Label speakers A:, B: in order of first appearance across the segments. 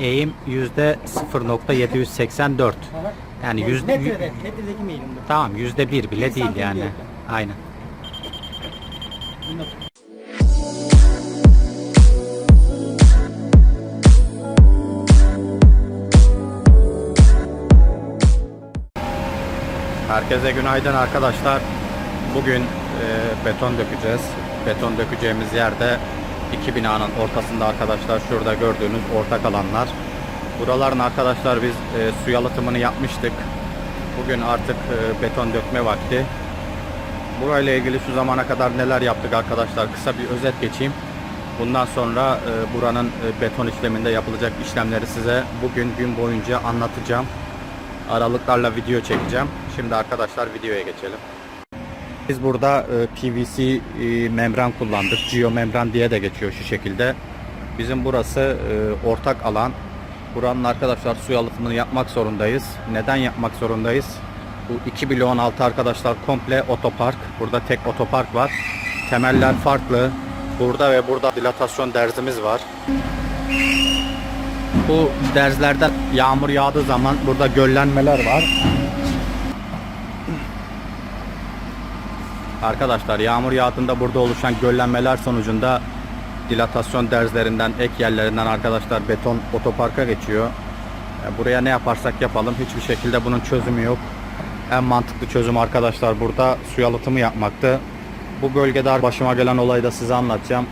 A: Eğim yüzde 0.784. Yani yüzde
B: Metrede, metredeki mi eğilimde?
A: tamam yüzde bir bile
B: Bir
A: değil
B: santim
A: yani.
B: diyor.
A: Aynen. Herkese günaydın arkadaşlar. Bugün e, beton dökeceğiz. Beton dökeceğimiz yerde iki binanın ortasında arkadaşlar şurada gördüğünüz ortak alanlar. Buraların arkadaşlar biz e, su yalıtımını yapmıştık. Bugün artık e, beton dökme vakti. Burayla ilgili şu zamana kadar neler yaptık arkadaşlar kısa bir özet geçeyim. Bundan sonra e, buranın e, beton işleminde yapılacak işlemleri size bugün gün boyunca anlatacağım. Aralıklarla video çekeceğim. Şimdi arkadaşlar videoya geçelim. Biz burada e, PVC e, membran kullandık. Geo membran diye de geçiyor şu şekilde. Bizim burası e, ortak alan. Buranın arkadaşlar su yalıtımını yapmak zorundayız. Neden yapmak zorundayız? Bu 2 bile 16 arkadaşlar komple otopark. Burada tek otopark var. Temeller farklı. Burada ve burada dilatasyon derzimiz var. Bu derzlerden yağmur yağdığı zaman burada göllenmeler var. Arkadaşlar yağmur yağdığında burada oluşan göllenmeler sonucunda dilatasyon derzlerinden, ek yerlerinden arkadaşlar beton otoparka geçiyor. E, Buraya ne yaparsak yapalım hiçbir şekilde bunun çözümü yok. En mantıklı çözüm arkadaşlar burada su yalıtımı yapmaktı. Bu bölgede başıma gelen olayı da size anlatacağım.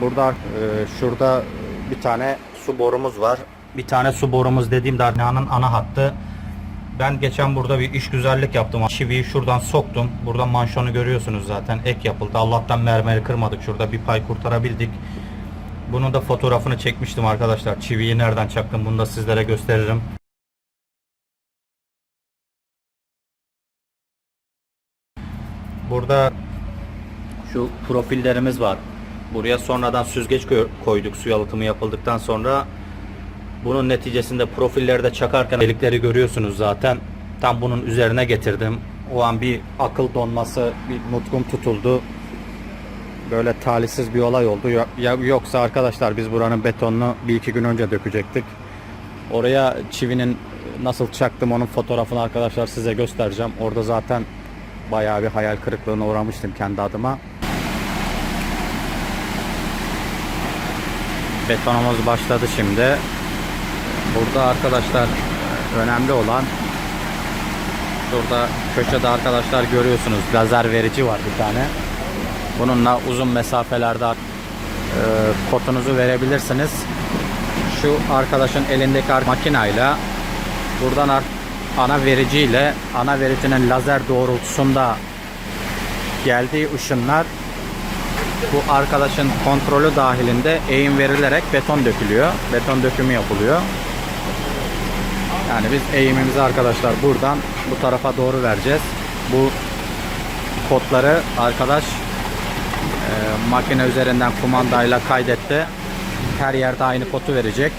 A: Burada e, şurada bir tane su borumuz var. Bir tane su borumuz dediğimde binanın ana hattı. Ben geçen burada bir iş güzellik yaptım. Çiviyi şuradan soktum. Burada manşonu görüyorsunuz zaten. Ek yapıldı. Allah'tan mermeri kırmadık. Şurada bir pay kurtarabildik. Bunu da fotoğrafını çekmiştim arkadaşlar. Çiviyi nereden çaktım bunu da sizlere gösteririm. Burada şu profillerimiz var. Buraya sonradan süzgeç koyduk su yalıtımı yapıldıktan sonra. Bunun neticesinde profillerde çakarken delikleri görüyorsunuz zaten. Tam bunun üzerine getirdim. O an bir akıl donması, bir nutkum tutuldu. Böyle talihsiz bir olay oldu. Yoksa arkadaşlar biz buranın betonunu bir iki gün önce dökecektik. Oraya çivinin nasıl çaktım onun fotoğrafını arkadaşlar size göstereceğim. Orada zaten bayağı bir hayal kırıklığına uğramıştım kendi adıma. Betonumuz başladı şimdi. Burada arkadaşlar önemli olan Şurada köşede arkadaşlar görüyorsunuz lazer verici var bir tane. Bununla uzun mesafelerde e, kotunuzu verebilirsiniz. Şu arkadaşın elindeki makinayla buradan ana vericiyle ana vericinin lazer doğrultusunda geldiği ışınlar bu arkadaşın kontrolü dahilinde eğim verilerek beton dökülüyor. Beton dökümü yapılıyor. Yani biz eğimimizi arkadaşlar buradan bu tarafa doğru vereceğiz. Bu kodları arkadaş e, makine üzerinden kumandayla kaydetti. Her yerde aynı kodu verecek.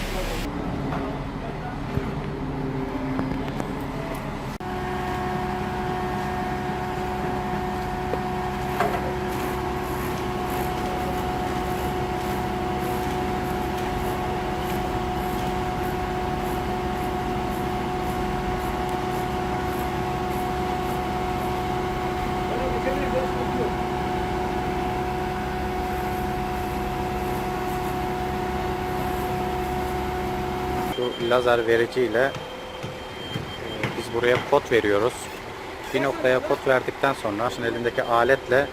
A: Lazer vericiyle e, biz buraya kod veriyoruz. Bir noktaya kod verdikten sonra şimdi elindeki aletle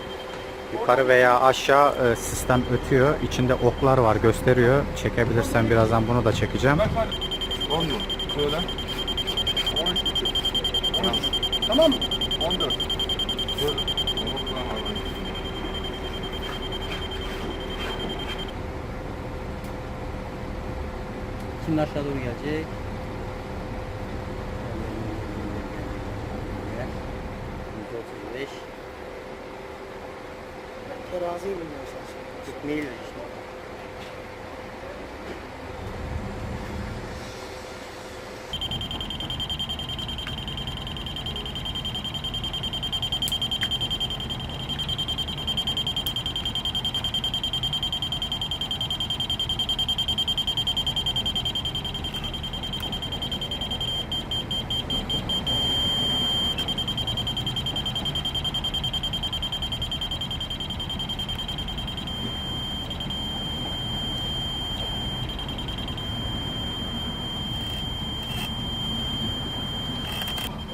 A: yukarı veya aşağı e, sistem ötüyor. İçinde oklar var gösteriyor. Çekebilirsen birazdan bunu da çekeceğim.
C: 10 mu? Söyle. 13 buçuk. 13.
B: Tamam mı?
C: 14. Söyle.
B: Şimdi aşağı doğru gelecek. %35. Teraziyi bulmaya çalışıyorum. Gitmeyi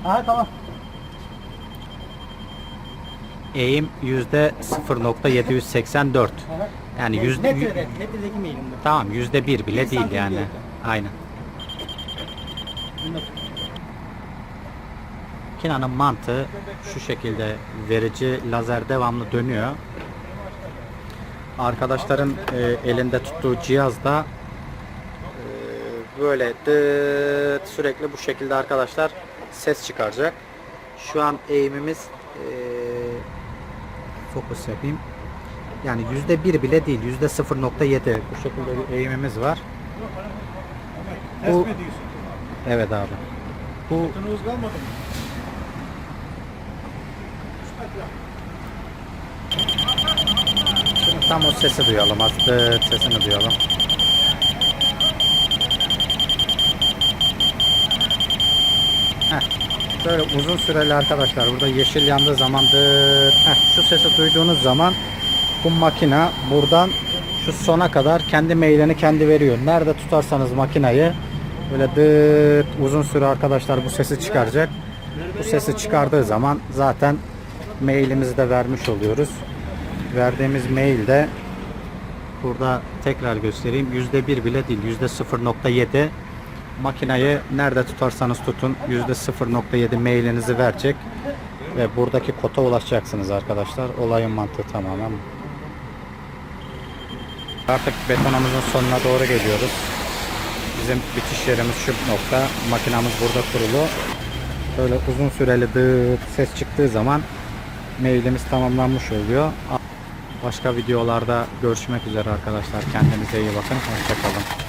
B: Ha tamam.
A: Eğim yüzde 0.784. Yani yüzde
B: Metrede, metredeki
A: tamam yüzde bir bile
B: Bir
A: değil
B: santim
A: yani.
B: değil.
A: Aynen.
B: Bunda-
A: Makinenin mantığı şu şekilde verici lazer devamlı dönüyor. Arkadaşların e, elinde tuttuğu cihaz da e, böyle dıt sürekli bu şekilde arkadaşlar ses çıkaracak. Şu an eğimimiz e, fokus yapayım. Yani yüzde bir bile değil yüzde 0.7 bu şekilde bir eğimimiz var. Bu, evet abi. Bu? Şimdi tam o sesi duyalım. Az dıt sesini duyalım. Böyle uzun süreli arkadaşlar. Burada yeşil yandığı zaman dıt. Heh. Şu sesi duyduğunuz zaman bu makina buradan şu sona kadar kendi meyleni kendi veriyor. Nerede tutarsanız makinayı böyle dıt uzun süre arkadaşlar bu sesi çıkaracak. Bu sesi çıkardığı zaman zaten mailimizi de vermiş oluyoruz verdiğimiz mailde burada tekrar göstereyim yüzde bir bile değil yüzde 0.7 makinayı nerede tutarsanız tutun yüzde 0.7 mailinizi verecek ve buradaki kota ulaşacaksınız arkadaşlar olayın mantığı tamamen artık betonumuzun sonuna doğru geliyoruz bizim bitiş yerimiz şu nokta makinamız burada kurulu böyle uzun süreli dıt ses çıktığı zaman mailimiz tamamlanmış oluyor. Başka videolarda görüşmek üzere arkadaşlar. Kendinize iyi bakın. Hoşçakalın.